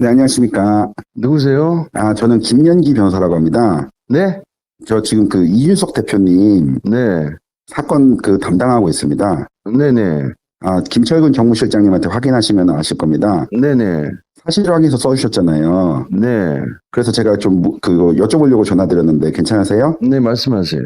네, 안녕하십니까. 누구세요? 아, 저는 김연기 변호사라고 합니다. 네? 저 지금 그 이준석 대표님 네. 사건 그 담당하고 있습니다. 네네. 아, 김철근 정무실장님한테 확인하시면 아실 겁니다. 네네. 사실 확인서 써주셨잖아요. 네. 그래서 제가 좀 무- 그거 여쭤보려고 전화드렸는데 괜찮으세요? 네, 말씀하세요.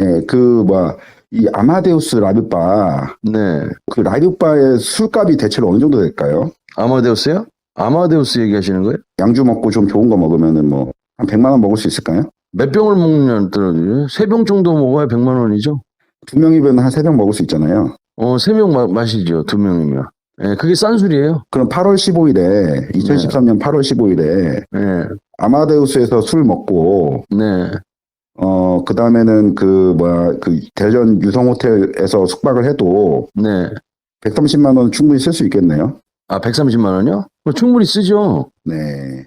예, 그, 뭐, 이 아마데우스 라뷰바, 네. 그 라뷰바의 술값이 대체로 어느 정도 될까요? 아마데우스요? 아마데우스 얘기하시는 거예요? 양주 먹고 좀 좋은 거 먹으면은 뭐, 한 100만 원 먹을 수 있을까요? 몇 병을 먹냐는 들어요. 세병 정도 먹어야 100만 원이죠? 두 명이면 한 세 병 먹을 수 있잖아요. 어, 세 명 마시죠. 두 명이면. 예, 그게 싼 술이에요. 그럼 8월 15일에 2013년 8월 15일에 네. 아마데우스에서 술 먹고 네. 어 그 다음에는 그 뭐야 그 대전 유성 호텔에서 숙박을 해도 네. 130만 원 충분히 쓸 수 있겠네요. 아, 130만 원이요? 뭐 충분히 쓰죠. 네.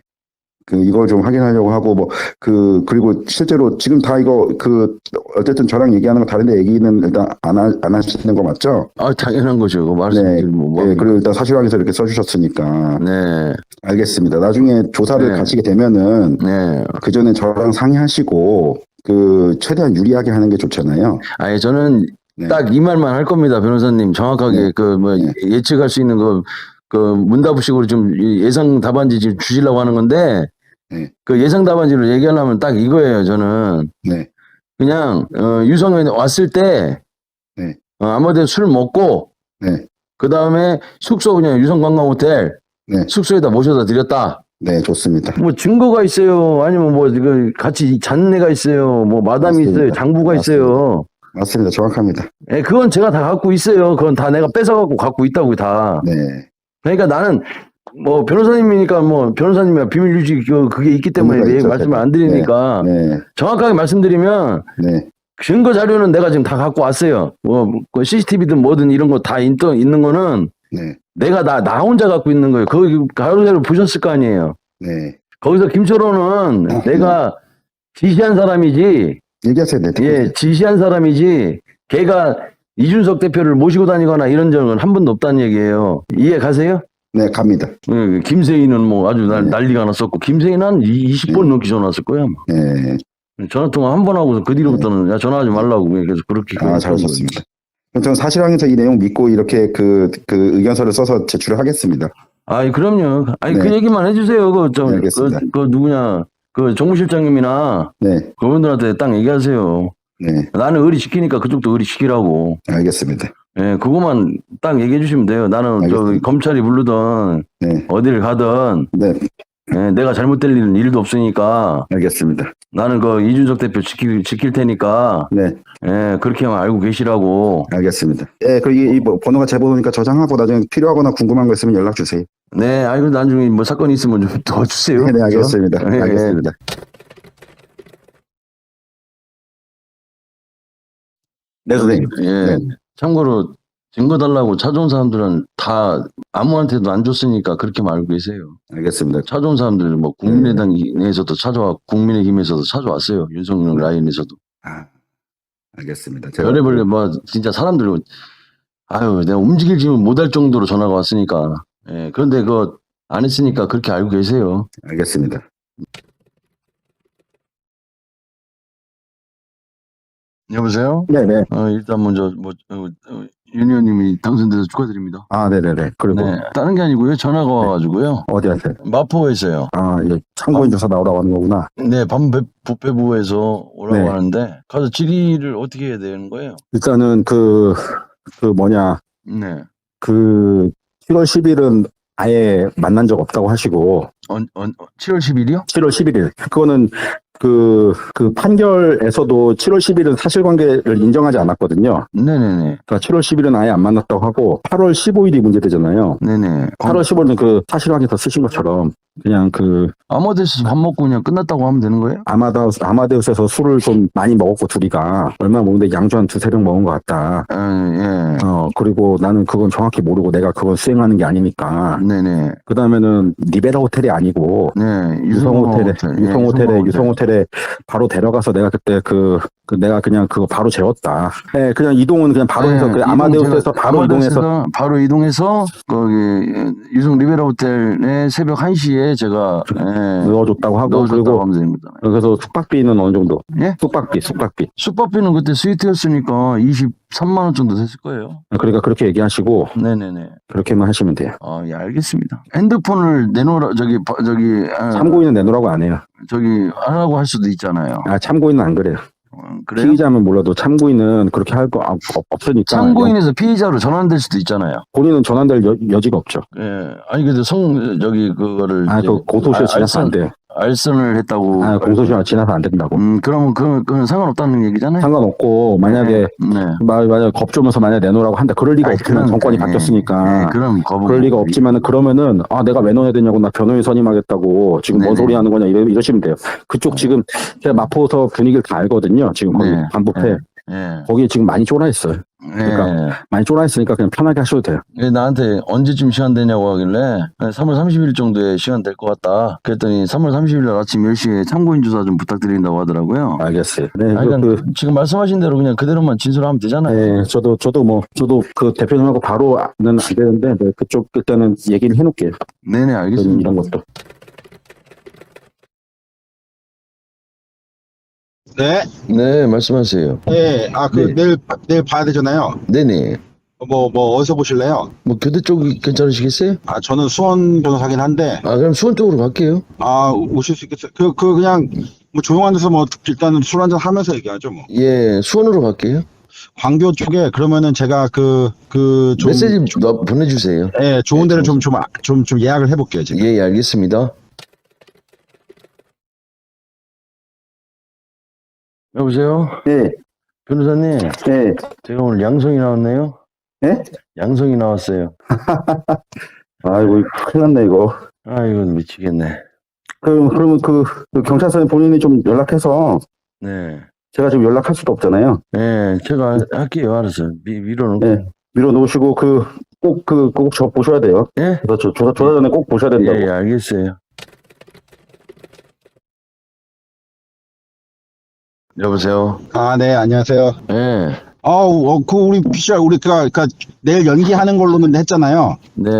그 이걸 좀 확인하려고 하고 뭐 그 그리고 실제로 지금 다 이거 그 어쨌든 저랑 얘기하는 거 다른데 얘기는 일단 안, 하, 안 하시는 거 맞죠? 아, 당연한 거죠. 그거 말씀드리면 뭐. 뭐 네, 그리고 일단 사실관계서 이렇게 써주셨으니까 네. 알겠습니다. 나중에 조사를 네. 가시게 되면은 네. 그 전에 저랑 상의하시고 그 최대한 유리하게 하는 게 좋잖아요. 아니, 저는 네. 딱이 말만 할 겁니다, 변호사님. 정확하게 네. 그뭐 네. 예측할 수 있는 거 그 문답식으로 좀이 예상 답안지 지금 주시려고 하는 건데 네. 그 예상 답안지로 얘기하려면 딱 이거예요, 저는. 네, 그냥 어, 유성에 왔을 때 네. 어, 아무데도 술 먹고 네, 그 다음에 숙소 그냥 유성 관광 호텔 네. 숙소에다 모셔다 드렸다. 네, 좋습니다. 뭐 증거가 있어요. 아니면 뭐 이거 같이 잔내가 있어요. 뭐 마담이 맞습니다. 있어요. 장부가 맞습니다. 있어요. 맞습니다. 정확합니다. 예, 그건 제가 다 갖고 있어요. 그건 다 내가 뺏어 갖고 갖고 있다고 다. 네, 그러니까 나는 뭐 변호사님이니까 뭐 변호사님이 비밀 유지 그- 그게 있기 때문에 말씀을 안 드리니까 네, 정확하게 말씀드리면 네, 증거 자료는 내가 지금 다 갖고 왔어요. 뭐 CCTV든 뭐든 이런 거 다 있는 거는 네, 내가 나 나 혼자 갖고 있는 거예요. 거기 가로세로 보셨을 거 아니에요. 네. 거기서 김철호는 아, 내가 지시한 사람이지, 얘기하세요, 네. 예, 지시한 사람이지, 걔가 이준석 대표를 모시고 다니거나 이런 적은 한 번도 없다는 얘기예요. 이해 가세요? 네, 갑니다. 예, 김세희는 뭐 아주 날- 네. 난리가 났었고, 김세희는 한 20번 넘게 전화 왔을 거야. 아마. 네, 전화 통화 한 번 하고서 그 뒤로부터는 야, 전화하지 말라고. 그래서 그렇게. 아, 잘하셨습니다. 저는 사실관계서 이 내용 믿고 이렇게 그, 그 의견서를 써서 제출을 하겠습니다. 아이, 그럼요. 아니, 네. 그 얘기만 해주세요. 그, 저, 네, 그. 그 누구냐. 그 정무실장님이나 네, 그분들한테 딱 얘기하세요. 네, 나는 의리 지키니까 그쪽도 의리 지키라고. 알겠습니다. 예, 그거만 딱 얘기해 주시면 돼요. 나는 저 알겠습니다. 검찰이 부르든 네, 어디를 가든 네, 예, 내가 잘못될 일은 일도 없으니까 알겠습니다. 나는 그 이준석 대표 지킬, 지킬 테니까 네, 예, 그렇게만 알고 계시라고. 알겠습니다. 예, 그리고 이, 이 뭐, 번호가 제 번호니까 저장하고 나중에 필요하거나 궁금한 거 있으면 연락 주세요. 네, 아이고 나중에 뭐 사건 있으면 좀 도와주세요. 네, 네, 알겠습니다. 예, 예. 알겠습니다. 네, 선생님. 예. 네. 참고로 증거 달라고 찾아온 사람들은 다 아무한테도 안 줬으니까 그렇게 알고 계세요. 알겠습니다. 찾아온 사람들 뭐 국민의당 내에서도 찾아와 국민의힘에서도 찾아왔어요. 윤석열 라인에서도. 아, 알겠습니다. 제가 별의별 뭐 진짜 사람들 아유 내가 움직이지 못할 정도로 전화가 왔으니까. 예. 그런데 그거 안 했으니까 그렇게 알고 계세요. 알겠습니다. 여보세요? 네네. 어, 일단 먼저 뭐 어, 어, 윤 의원님이 당선돼서 축하드립니다. 아, 네네네. 그리고 네. 다른 게 아니고요. 전화가 와가지고요. 어디 하세요? 마포에서요. 아, 예, 참고인 조사 나오라고 하는 거구나. 네, 밤 부패부에서 오라고 네. 하는데 가서 질의를 어떻게 해야 되는 거예요? 일단은 그, 그 뭐냐, 네. 그 7월 10일은 아예 만난 적 없다고 하시고, 언, 언, 7월 10일이요? 7월 11일. 그거는 그, 그 판결에서도 7월 10일은 사실관계를 인정하지 않았거든요. 네네네. 그러니까 7월 10일은 아예 안 만났다고 하고, 8월 15일이 문제되잖아요. 네네. 8월 15일은 그 사실관계서 쓰신 것처럼, 그냥 그 아무데서 밥 먹고 그냥 끝났다고 하면 되는 거예요? 아마다우스, 아마데우스에서 술을 좀 많이 먹었고, 둘이가. 얼마 먹는데 양주 한 두세 병 먹은 것 같다. 아, 예. 어, 그리고 나는 그건 정확히 모르고 내가 그걸 수행하는 게 아니니까. 네네. 그 다음에는 리베라 호텔이 아니고, 네. 유성 호텔에, 호텔. 예, 유성 호텔에, 유성호 유성 호텔에 바로 데려가서 내가 그때 그, 그 내가 그냥 그거 바로 재웠다. 예, 그냥 이동은 그냥 바로 해서 네, 그 아마데우스에서 바로 이동해서 아마데우스에서 바로 이동해서 거기 유성 리베라 호텔에 새벽 1시에 제가 예, 넣어줬다고 하고 넣어줬다고 그리고 하면 거잖아요. 그래서 숙박비는 어느 정도? 예? 숙박비, 숙박비. 숙박비는 그때 스위트였으니까 23만 원 정도 됐을 거예요. 그러니까 그렇게 얘기하시고 네네네. 그렇게만 하시면 돼요. 아, 예, 알겠습니다. 핸드폰을 내놓으라 저기 바- 저기 아, 참고인은 내놓으라고 안 해요. 저기 하라고 할 수도 있잖아요. 아, 참고인은 안 그래요. 어, 그래요? 피의자면 몰라도 참고인은 그렇게 할 거 없으니까. 참고인에서 피의자로 전환될 수도 있잖아요. 본인은 전환될 여, 여지가 없죠. 예. 아니 근데 성 저기 그거를 아, 이제 그 공소시효 지나서 안 돼요. 알선을 했다고. 아, 공소시효 지나서 안 된다고. 음, 그러면 그, 그건 상관없다는 얘기잖아요. 상관없고 만약에 네. 마- 만약 겁주면서 만약 내놓으라고 한다. 그럴 리가 아니, 없지만 정권이 예. 바뀌었으니까. 네, 그럼 거부. 그럴 리가 없지만은 그러면은 아 내가 왜 넣어야 되냐고 나 변호인 선임하겠다고 지금 뭔 네네. 소리 하는 거냐 이러, 이러시면 돼요. 그쪽 지금 제가 마포서 분위기를 다 알거든요. 지금 거기 네. 반부패 예. 거기 지금 많이 쫄아 있어요. 그러니까 많이 쫄아 있으니까 그냥 편하게 하셔도 돼요. 예, 나한테 언제쯤 시간 되냐고 하길래 3월 30일 정도에 시간 될 것 같다. 그랬더니 3월 30일 날 아침 10시에 참고인 조사 좀 부탁드린다고 하더라고요. 알겠어요. 네, 아니, 그, 그, 지금 말씀하신 대로 그냥 그대로만 진술하면 되잖아요. 네, 저도 저도 뭐 저도 그 대표님하고 바로는 안 되는데 네, 그쪽 일단은 얘기를 해놓을게요. 네네 알겠습니다. 이런 것도. 네, 네 말씀하세요. 네, 아, 그, 네. 내일, 내일 봐야 되잖아요. 네네. 뭐, 뭐, 어디서 보실래요? 뭐 교대 쪽이 괜찮으시겠어요? 아, 저는 수원 변호사긴 한데, 아 그럼 수원 쪽으로 갈게요. 아, 오실 수 있겠어요? 그, 그, 그냥, 뭐, 조용한 데서 뭐, 일단은 술 한잔 하면서 얘기하죠, 뭐. 예 수원으로 갈게요. 광교 쪽에, 그러면은 제가 그, 그, 좀, 메시지 너- 보내주세요. 예, 좋은 데를 좀, 좀, 아- 좀, 좀 예약을 해 볼게요, 제가. 예, 예 알겠습니다. 여보세요 네, 변호사님 네. 제가 오늘 양성이 나왔네요. 네? 양성이 나왔어요. 아이고 큰일 났네 이거. 아 이건 미치겠네. 그럼 그러면 그, 그 경찰서에 본인이 좀 연락해서 네. 제가 지금 연락할 수도 없잖아요. 네, 제가 할게요. 알았어. 미, 밀어놓고. 네. 밀어 놓으시고 그 꼭 그 꼭 저 보셔야 돼요. 예? 그래서 조- 조사 조사 전에 꼭 보셔야 예, 된다고. 예, 알겠어요. 여보세요? 아, 네, 안녕하세요. 예, 아, 어, 그, 우리 PCR, 우리, 그, 그, 내일 연기하는 걸로는 했잖아요. 네,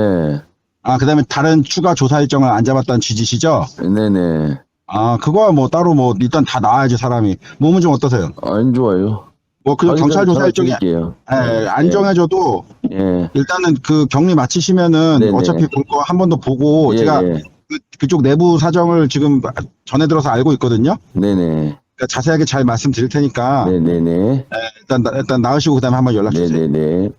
아, 그 다음에 다른 추가 조사 일정을 안 잡았다는 취지시죠? 네네. 아, 그거야 뭐 따로 뭐, 일단 다 나와야지, 사람이. 몸은 좀 어떠세요? 안 좋아요. 뭐, 그 경찰 조사 일정이 드릴게요. 예, 안 정해져도 예, 일단은 그 격리 마치시면은 네네. 어차피 볼 거 한 번 더 보고 예, 제가 예. 그, 그쪽 내부 사정을 지금 전에 들어서 알고 있거든요. 네네. 자세하게 잘 말씀드릴 테니까 네네네. 일단 나- 일단 나으시고 그다음에 한번 연락 주세요. 네네네.